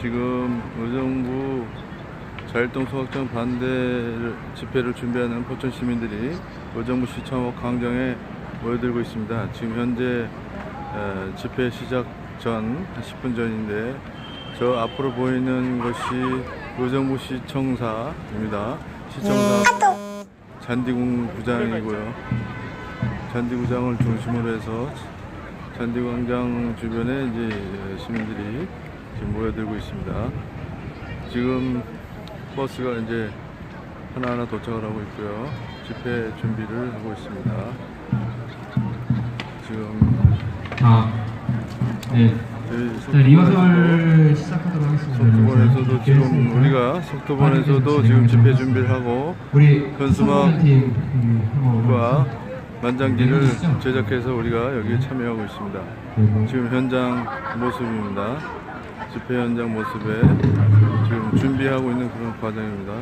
지금 의정부 자율동 소각장 반대 집회를 준비하는 포천 시민들이 의정부 시청 앞 광장에 모여들고 있습니다. 지금 현재 에, 집회 시작 전 10분 전인데 저 앞으로 보이는 것이 의정부 시청사입니다. 시청사 잔디궁 구장이고요. 잔디구장을 중심으로 해서 잔디광장 주변에 이제 시민들이 지금 모여들고 있습니다. 지금 버스가 이제 하나하나 도착을 하고 있고요. 집회 준비를 하고 있습니다. 지금 아, 네. 자, 리허설 시작하도록 하겠습니다. 속도본에서도 지금 우리가 속도본에서도 지금 집회 준비를 하고 우리 현수막 팀 음, 한번 과 올라가서 만장기를. 제작해서 우리가 여기에 참여하고 있습니다. 지금 현장 모습입니다. 집회 현장 모습에 지금 준비하고 있는 그런 과정입니다.